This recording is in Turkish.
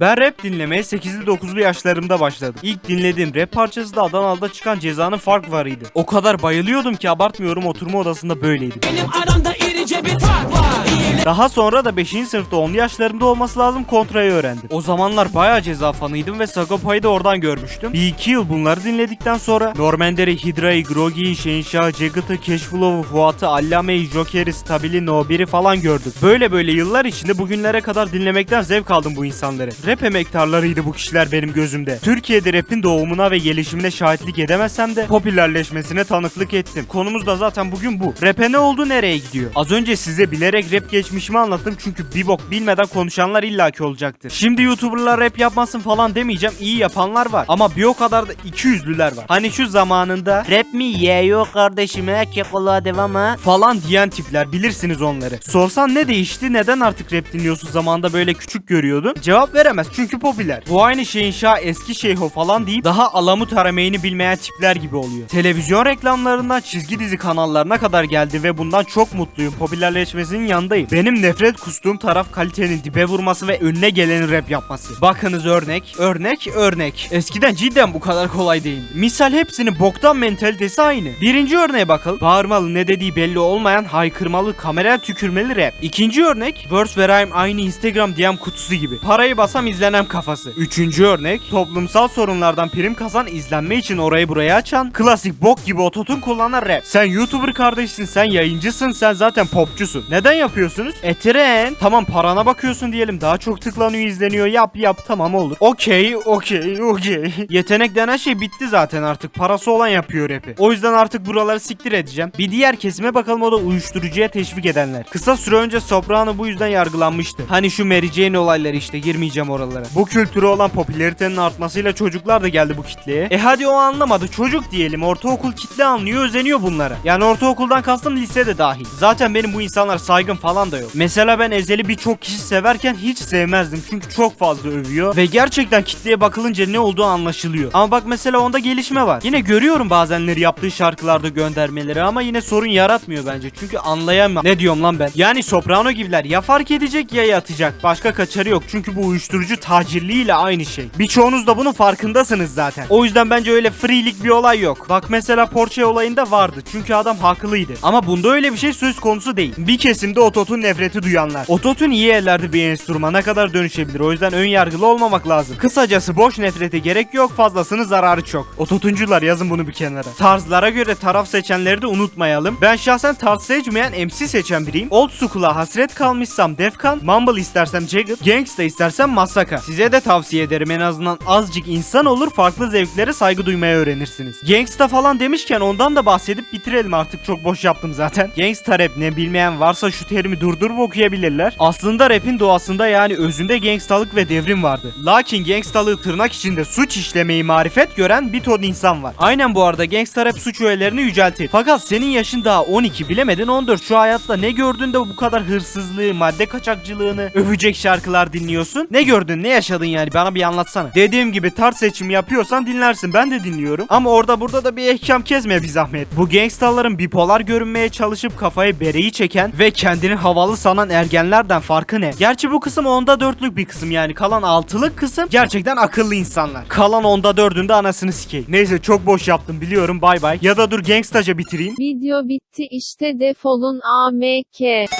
Ben rap dinlemeye 8'li 9'lu yaşlarımda başladım. İlk dinlediğim rap parçası da Adanalı'da çıkan Ceza'nın Fark varıydı. O kadar bayılıyordum ki abartmıyorum oturma odasında böyleydi. Benim aramda irice bir fark var. Daha sonra da 5. sınıfta 10'lu yaşlarımda olması lazım kontrayı öğrendim. O zamanlar bayağı ceza fanıydım ve Sagopa'yı da oradan görmüştüm. Bir iki yıl bunları dinledikten sonra Normander'i, Hydra'yı, Groggy'yi, Shensha'yı, Jagged'ı, Cashflow'u, Fuat'ı, Allame'yi, Joker'i, Stabil'i, No1'i falan gördüm. Böyle böyle yıllar içinde bugünlere kadar dinlemekten zevk aldım bu insanları. Rap emektarlarıydı bu kişiler benim gözümde. Türkiye'de rapin doğumuna ve gelişimine şahitlik edemesem de popülerleşmesine tanıklık ettim. Konumuz da zaten bugün bu. Rap'e ne oldu nereye gidiyor? Az önce size bilerek rap geçmişimi anlattım çünkü bir bok bilmeden konuşanlar illaki olacaktır. Şimdi YouTuber'lar rap yapmasın falan demeyeceğim. İyi yapanlar var. Ama bir o kadar da iki yüzlüler var. Hani şu zamanında rap mi ye yok kardeşime kekola devam ha falan diyen tipler bilirsiniz onları. Sorsan ne değişti neden artık rap dinliyorsun zamanında böyle küçük görüyordun? Cevap veremez çünkü popüler. Bu aynı şeyin şah eski şeyho falan deyip daha alamut arameyini bilmeyen tipler gibi oluyor. Televizyon reklamlarından çizgi dizi kanallarına kadar geldi ve bundan çok mutluyum. Popülerleşmesinin yanındayım. Benim nefret kustuğum taraf kalitenin dibe vurması ve önüne gelenin rap yapması. Bakınız örnek, örnek, örnek. Eskiden cidden bu kadar kolay değil. Misal hepsinin boktan mentalitesi aynı. Birinci örneğe bakalım. Bağırmalı ne dediği belli olmayan haykırmalı kameraya tükürmeli rap. İkinci örnek verse verayım aynı Instagram DM kutusu gibi. Parayı basam izlenem kafası. Üçüncü örnek toplumsal sorunlardan prim kazan izlenme için orayı buraya açan klasik bok gibi ototun kullanan rap. Sen YouTuber kardeşsin sen yayıncısın sen zaten popçusun. Neden yapıyorsunuz? E tren. Tamam parana bakıyorsun diyelim daha çok tıklanıyor izleniyor yap yap tamam olur. Okey okey okey. Yetenek denen şey bitti zaten artık parası olan yapıyor rap'i. O yüzden artık buraları siktir edeceğim. Bir diğer kesime bakalım o da uyuşturucuya teşvik edenler. Kısa süre önce Soprano bu yüzden yargılanmıştı. Hani şu Mary Jane olayları işte girmeyeceğim oralara. Bu kültüre olan popülaritenin artmasıyla çocuklar da geldi bu kitleye. E hadi o anlamadı çocuk diyelim ortaokul kitle anlıyor özeniyor bunlara. Yani ortaokuldan kastım lisede dahil. Zaten benim bu insanlar saygım falan da yok. Mesela ben Ezel'i birçok kişi severken hiç sevmezdim çünkü çok fazla övüyor ve gerçekten kitleye bakılınca ne olduğu anlaşılıyor. Ama bak mesela onda gelişme var. Yine görüyorum bazenleri yaptığı şarkılarda göndermeleri ama yine sorun yaratmıyor bence. Çünkü anlayamam. Ne diyorum lan ben? Yani Soprano gibiler ya fark edecek ya yatacak. Başka kaçarı yok. Çünkü bu uyuşturucu tacirliğiyle aynı şey. Birçoğunuz da bunun farkındasınız zaten. O yüzden bence öyle freelik bir olay yok. Bak mesela Porsche olayında vardı. Çünkü adam haklıydı. Ama bunda öyle bir şey söz konusu değil. Bir kesimde ototun nefreti duyanlar. Ototun iyi ellerde bir enstrümana kadar dönüşebilir. O yüzden ön yargılı olmamak lazım. Kısacası boş nefrete gerek yok. Fazlasının zararı çok. Ototuncular yazın bunu bir kenara. Tarzlara göre taraf seçenleri de unutmayalım. Ben şahsen tarz seçmeyen MC seçen biriyim. Old school'a hasret kalmışsam Defkan, Mumble istersem Jagged, Gangsta istersem Masaka. Size de tavsiye ederim en azından azıcık insan olur farklı zevklere saygı duymaya öğrenirsiniz. Gangsta falan demişken ondan da bahsedip bitirelim artık çok boş yaptım zaten. Gangsta rap ne bilmeyen varsa şu terimi durdurup okuyabilirler. Aslında rapin doğasında yani özünde gangstalık ve devrim vardı. Lakin gangstalığı tırnak içinde suç işlemeyi marifet gören bir ton insan var. Aynen bu arada gangsta rap suç öğelerini yüceltir. Fakat senin yaşın daha 12 bilemedin 14 şu hayatta ne gördün de bu kadar hırsızlığı, madde kaçakçılığını övecek şarkılar dinliyorsun? Ne gördün ne yaşadın yani bana bir anlatsana. Dediğim gibi tarz seçimi yapıyorsan dinlersin ben de dinliyorum. Ama orada burada da bir ehkam kezme bir zahmet. Bu gangstaların bipolar görünmeye çalışıp kafayı bereyi çeken ve kendini havalı sanan ergenlerden farkı ne? Gerçi bu kısım onda dörtlük bir kısım yani kalan altılık kısım gerçekten akıllı insanlar. Kalan onda dördünde anasını sikeyim. Neyse çok boş yaptım biliyorum bay bay. Ya da dur gangstaca bitireyim. Video bitti işte defolun AMK.